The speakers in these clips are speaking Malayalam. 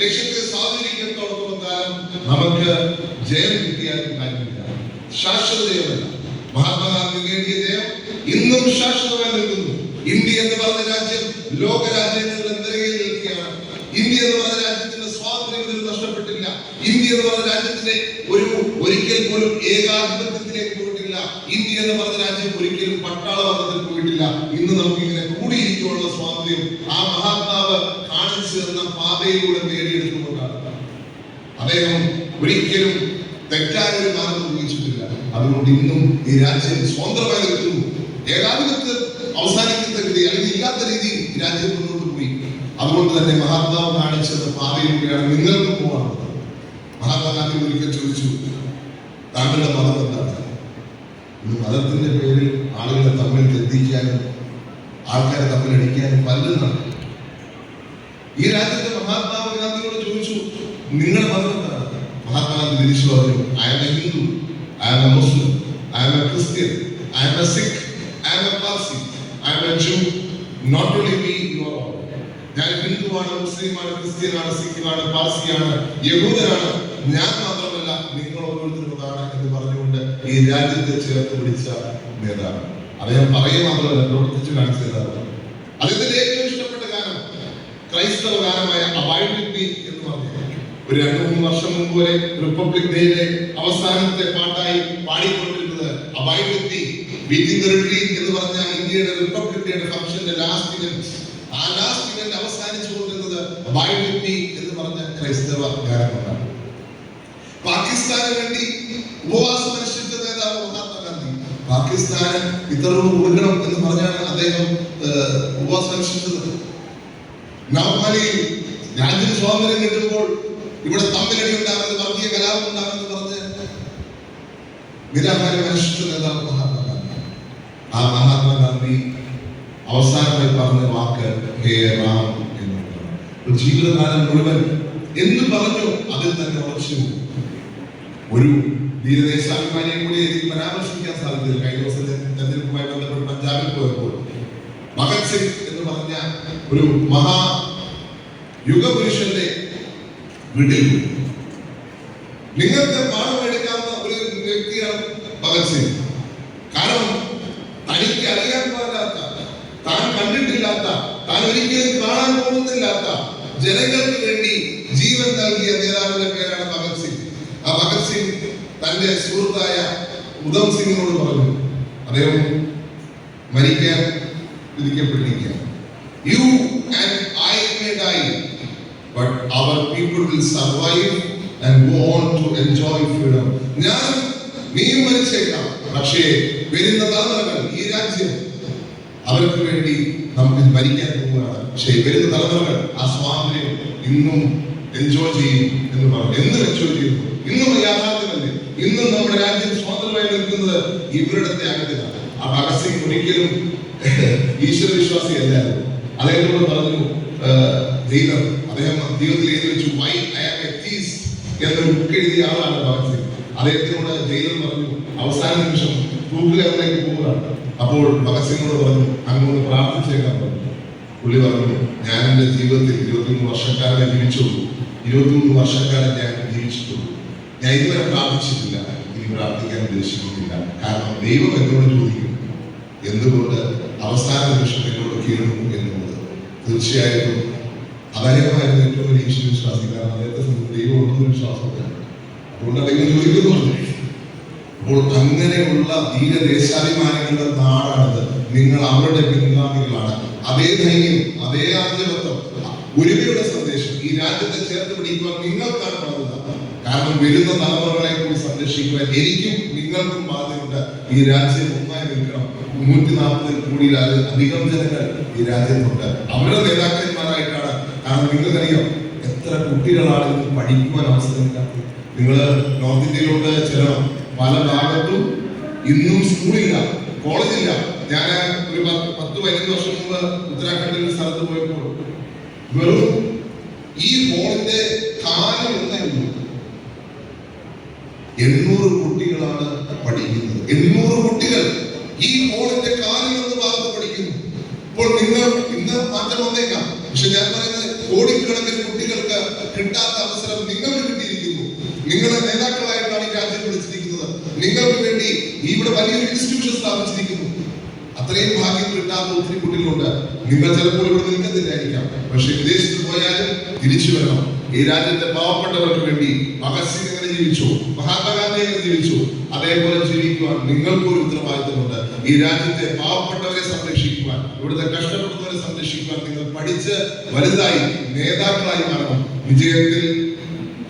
ലക്ഷ്യത്തെ സ്വാധീനിക്കത്തോടൊപ്പം കാലം നമുക്ക് ജയം കിട്ടിയാലും കാര്യമില്ല. ശാശ്വത ജയമല്ല മഹാത്മാഗാന്ധി നേടിയ ജയം ഇന്നും ശാശ്വതമായി നിൽക്കുന്നു. ഇന്ത്യ എന്ന് പറഞ്ഞ രാജ്യം ലോക രാജ്യങ്ങളുടെ നിരയിൽ നിൽക്കുകയാണ്. ഇന്ത്യ എന്ന് പറഞ്ഞ രാജ്യത്തിന്റെ സ്വാതന്ത്ര്യം ഇതിൽ നഷ്ടപ്പെട്ടില്ല. ഇന്ത്യ എന്ന് പറഞ്ഞ രാജ്യത്തിന്റെ ഒരു ഒരിക്കൽ പോലും ഏകാധിപത്യത്തിലേക്ക് പോയിട്ടില്ല. ഇന്ത്യ എന്ന് പറഞ്ഞ രാജ്യം ഒരിക്കലും പട്ടാളവർഗത്തിൽ പോയിട്ടില്ല. ഇന്ന് നമുക്ക് ഇങ്ങനെ കൂടിയിരിക്കുവാനുള്ള സ്വാതന്ത്ര്യം ആ മഹാത്മാവ് കാണിച്ചു തന്ന പാതയിലൂടെ നേടിയെടുത്തുകൊണ്ടാണ് അദ്ദേഹം ഒരിക്കലും തെറ്റായ ഒരു മാർഗം ഉപയോഗിച്ചിട്ടില്ല. അതുകൊണ്ട് ഇന്നും ഈ രാജ്യം സ്വതന്ത്രമായി നിൽക്കുന്നു ഏകാധിപത്യം അവസാനിക്കുന്ന രീതി അല്ലെങ്കിൽ ഇല്ലാത്ത രീതിയിൽ രാജ്യം മുന്നോട്ട് പോയി. അതുകൊണ്ട് തന്നെ മഹാത്മാവ് കാണിച്ചത് പാതയിലൂടെയാണ് നിങ്ങൾക്ക് പോകാനുള്ളത് മഹാത്മാഗാന്ധി ഒരിക്കൽ ചോദിച്ചു താങ്കളുടെ മതം എന്താണ്? ഇന്ന് മതത്തിന്റെ പേരിൽ ആളുകളെ തമ്മിൽ തെറ്റിക്കാനും ആൾക്കാരെ തമ്മിൽ അടിക്കാനും പലതും നടക്കും. ഈ രാജ്യത്തെ മഹാത്മാവ് നിങ്ങളുടെ മതം എന്താണ് മഹാത്മാഗാന്ധി തിരിച്ചു പറഞ്ഞു I am a Hindu I am a Muslim I am a Christian I am a Sikh I am a Parsi I am a Jew not only me you are all ഞാൻ ഹിന്ദുവാണ് മുസ്ലിമാണ് ക്രിസ്ത്യനാണ് സിഖിനാണ് പാർസിയാണ് യഹൂദനാണ്. ഞാൻ മാത്രമല്ല നിങ്ങൾ ഓരോരുത്തരുമാണ് എന്ന് പറഞ്ഞുകൊണ്ട് ഈ രാജ്യത്തെ ചേർത്ത് പിടിച്ച നേതാവ്. അദ്ദേഹം പറയുക മാത്രമല്ല പ്രവർത്തിച്ചു കാണിച്ച നേതാവ്. അദ്ദേഹത്തിന്റെ ഏറ്റവും ഇഷ്ടപ്പെട്ട ഗാനം ക്രൈസ്തവ ഗാനമായ അബൈഡ് വിത്ത് ഒരു രണ്ടു മൂന്ന് വർഷം മുമ്പ് വരെ റിപ്പബ്ലിക് ഡേയിലെ അവസാനത്തെ പാട്ടായി പാടിക്കൊണ്ടിരുന്നത് abide with me beating the retreat എന്ന് പറഞ്ഞ ഇന്ത്യയുടെ റിപ്പബ്ലിക് ഡേയുടെ ഫംഗ്ഷന്റെ ലാസ്റ്റ് ഇവന്റ് ആ ലാസ്റ്റ് ഇവന്റ് അവസാനിച്ചു കൊണ്ടിരുന്നത് അബൈഡ് എന്ന് പറഞ്ഞ ക്രൈസ്തവ ഗാനങ്ങളാണ് പാകിസ്ഥാന് വേണ്ടി ഉപവാസം അനുഷ്ഠിച്ച നേതാവ് മഹാത്മാഗാന്ധി പാകിസ്ഥാന് ഇത്തരവും കൊടുക്കണം എന്ന് പറഞ്ഞാണ് അദ്ദേഹം ഉപവാസം അനുഷ്ഠിച്ചത്. നവമാലിയിൽ രാജ്യത്തിന് സ്വാതന്ത്ര്യം കിട്ടുമ്പോൾ ഇവിടെ തമ്മിലടി ഉണ്ടാകുന്നത് വർഗീയ കലാപം ഉണ്ടാകുന്നത് പറഞ്ഞ്. നിരാഹാരം മനുഷ്യ നേതാവ് മഹാത്മാഗാന്ധി. ആ മഹാത്മാഗാന്ധി അവസാനമായി പറഞ്ഞ വാക്ക് ഹേ റാം എന്നുള്ളതാണ് ജീവിതകാലം മുഴുവൻ എന്ന് പറഞ്ഞു അതിൽ തന്നെ ഉറച്ചു ഒരു ധീരദേശാഭിമാനിയെ കൂടി എനിക്ക് പരാമർശിക്കാൻ സാധിക്കില്ല കഴിഞ്ഞ ദിവസം തെരഞ്ഞെടുപ്പുമായി ബന്ധപ്പെട്ട് പഞ്ചാബിൽ പോയപ്പോൾ ഭഗത് സിംഗ് എന്ന് പറഞ്ഞ ഒരു മഹാ യുഗപുരുഷന്റെ വീട്ടിൽ പോയി. നിങ്ങൾക്ക് പാഠമെടുക്കാവുന്ന ഒരു വ്യക്തിയാണ് ഭഗത് സിംഗ്. കാരണം തനിക്ക് അറിയാൻ പാടില്ലാത്ത താൻ കണ്ടിട്ടില്ലാത്ത താൻ ഒരിക്കലും കാണാൻ പോകുന്നില്ലാത്ത ജനങ്ങൾക്ക് വേണ്ടി ജീവൻ നൽകിയ നേതാവിന്റെ പേരാണ് ഭഗത് സിംഗ്. ആ ഭഗത് സിംഗ് തന്റെ സുഹൃത്തായ ഉദം സിംഗിനോട് പറഞ്ഞു അദ്ദേഹം മരിക്കാൻ വിധിക്കപ്പെട്ടിരിക്കുക you and I may die but our people will survive and go on to enjoy freedom ഞാൻ നീയും മരിച്ചേക്കാം. പക്ഷേ വരുന്ന തലമുറകൾ ഈ രാജ്യം അവർക്ക് വേണ്ടി നമുക്ക് മരിക്കാൻ പോവുകയാണ്. പക്ഷേ വരുന്ന തലമുറകൾ ആ സ്വാതന്ത്ര്യം ഇന്നും എൻജോയ് ചെയ്യും എന്ന് പറഞ്ഞു. എന്നും എൻജോയ് ചെയ്യുന്നു ഇന്നും യാഥാർത്ഥ്യമല്ലേ ഇന്നും നമ്മുടെ രാജ്യം സ്വാതന്ത്ര്യമായി നിൽക്കുന്നത് ഇവരുടെ ത്യാഗത്തിലാണ് ആ ഭഗത് ഒരിക്കലും ഈശ്വര വിശ്വാസി അല്ലായിരുന്നു അദ്ദേഹത്തോട് പറഞ്ഞു ദൈവം അദ്ദേഹം ദൈവത്തിൽ എഴുതി വെച്ചു വൈ ഐ ആം എന്നൊരു ബുക്ക് എഴുതിയ ആളാണ് ഭഗത് അദ്ദേഹത്തിനോട് ജയിലർ പറഞ്ഞു അവസാന നിമിഷം തൂക്കുകയറിലേക്ക് പോവുകയാണ് അപ്പോൾ ഭഗത് സിംഗിനോട് പറഞ്ഞു അങ്ങോട്ട് പ്രാർത്ഥിച്ചേക്കാൻ പറഞ്ഞു പുള്ളി പറഞ്ഞു ഞാൻ എന്റെ ജീവിതത്തിൽ ഇരുപത്തിമൂന്ന് വർഷക്കാലം ജീവിച്ചുള്ളൂ. ഇരുപത്തിമൂന്ന് വർഷക്കാലം ഞാൻ ജീവിച്ചിട്ടുള്ളൂ. ഞാൻ ഇതുവരെ പ്രാർത്ഥിച്ചിട്ടില്ല. ഇനി പ്രാർത്ഥിക്കാൻ ഉദ്ദേശിക്കുന്നില്ല. കാരണം ദൈവം എന്നോട് ചോദിക്കും എന്തുകൊണ്ട് അവസാന നിമിഷം എന്നോട് കീഴുന്നു എന്നുള്ളത്? തീർച്ചയായിട്ടും അദ്ദേഹമായിരുന്നു ഏറ്റവും വലിയ ഈശ്വര വിശ്വാസി. കാരണം അദ്ദേഹത്തെ സംബന്ധിച്ച് ദൈവം ഉണ്ടെന്ന് വിശ്വാസമില്ല അതുകൊണ്ട് അദ്ദേഹം ചോദിക്കുന്നുണ്ട് അപ്പോൾ അങ്ങനെയുള്ള ധീരദേശാഭിമാനികളുടെ നാടാണിത്. നിങ്ങൾ അവരുടെ പിൻഗാമികളാണ്. അതേ ധൈര്യം അതേ ആധിപത്യം ഒരുമയുടെ സന്ദേശം ഈ രാജ്യത്തെ ചേർത്ത് പിടിക്കുവാൻ നിങ്ങൾക്കാണ് ബാധ്യത കാരണം വരുന്ന തലമുറകളെ കൂടി സംരക്ഷിക്കുവാൻ എനിക്കും നിങ്ങൾക്കും ബാധ്യതയുണ്ട്. ഈ രാജ്യം ഒന്നായി നിൽക്കണം. നൂറ്റി നാൽപ്പതിൽ കൂടുതൽ അധികം ജനങ്ങൾ ഈ രാജ്യത്തുണ്ട്. അവരുടെ നേതാക്കന്മാരായിട്ടാണ് കാരണം നിങ്ങൾക്കറിയാം എത്ര കുട്ടികളാണ് ഇത് പഠിക്കുവാൻ അവസരമില്ലാത്തത് നിങ്ങൾ നോർത്ത് ഇന്ത്യയിലോട്ട് ചെല്ലണം. പല ഭാഗത്തും ഇന്നും സ്കൂളില്ല കോളേജില്ല. ഞാൻ ഒരു പത്ത് പതിനഞ്ച് വർഷം മുമ്പ് ഉത്തരാഖണ്ഡിൽ ഒരു സ്ഥലത്ത് പോയപ്പോൾ വെറും ഈ ഫോണിന്റെ കാലം ഉള്ളൂ. എണ്ണൂറ് കുട്ടികളാണ് പഠിക്കുന്നത്. എണ്ണൂറ് കുട്ടികൾ ഈ ഫോണിന്റെ കാലിൽ നിന്ന് ഭാഗത്ത് പഠിക്കുന്നു. ഇപ്പോൾ നിങ്ങൾ ഇന്ന് മാറ്റം വന്നേക്കാം. പക്ഷെ ഞാൻ പറയുന്നത് കോടിക്കണക്കിന് കുട്ടികൾക്ക് കിട്ടാത്ത അവസരം നിങ്ങൾക്ക് കിട്ടിയിരിക്കുന്നു. നിങ്ങളെ നേതാക്കളായിട്ടാണ് ഈ രാജ്യം വിളിച്ചിരിക്കുന്നത്. നിങ്ങൾക്ക് വേണ്ടി ഇവിടെ വലിയൊരു ഇൻസ്റ്റിറ്റ്യൂഷൻ സ്ഥാപിച്ചിരിക്കുന്നു. അത്രയും ഭാഗ്യം കിട്ടാത്ത ഒത്തിരി കുട്ടികളുണ്ട്. നിങ്ങൾ ചിലപ്പോൾ ഇവിടെ നിൽക്കുന്നില്ലായിരിക്കാം പക്ഷെ വിദേശത്ത് പോയാലും തിരിച്ചു വരണം. ഈ രാജ്യത്തെ പാവപ്പെട്ടവർക്ക് വേണ്ടി ഭഗത് സിംഗ് എങ്ങനെ ജീവിച്ചു. മഹാത്മാഗാന്ധി എങ്ങനെ ജീവിച്ചു. അതേപോലെ ജീവിക്കുവാൻ നിങ്ങൾക്കൊരു ഉത്തരവാദിത്തമുണ്ട്. ഈ രാജ്യത്തെ പാവപ്പെട്ടവരെ സംരക്ഷിക്കുവാൻ ഇവിടുത്തെ കഷ്ടപ്പെടുന്നവരെ സംരക്ഷിക്കുവാൻ നിങ്ങൾ പഠിച്ച് വലുതായി നേതാക്കളായി മാറണം. വിജയത്തിൽ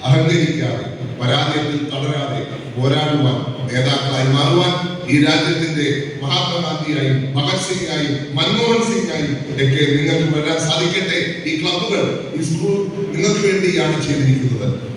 അഹങ്കരിക്കാതെ പരാജയത്തിൽ തളരാതെ പോരാടുവാൻ നേതാക്കളായി മാറുവാൻ ഈ രാജ്യത്തിന്റെ മഹാത്മാഗാന്ധിയായും ഭഗത് സിംഗായും മൻമോഹൻ സിംഗായും ഒക്കെ നിങ്ങൾക്ക് വരാൻ സാധിക്കട്ടെ. ഈ ക്ലബുകൾ ഈ സ്കൂൾ നിങ്ങൾക്ക് വേണ്ടിയാണ് ചെയ്തിരിക്കുന്നത്.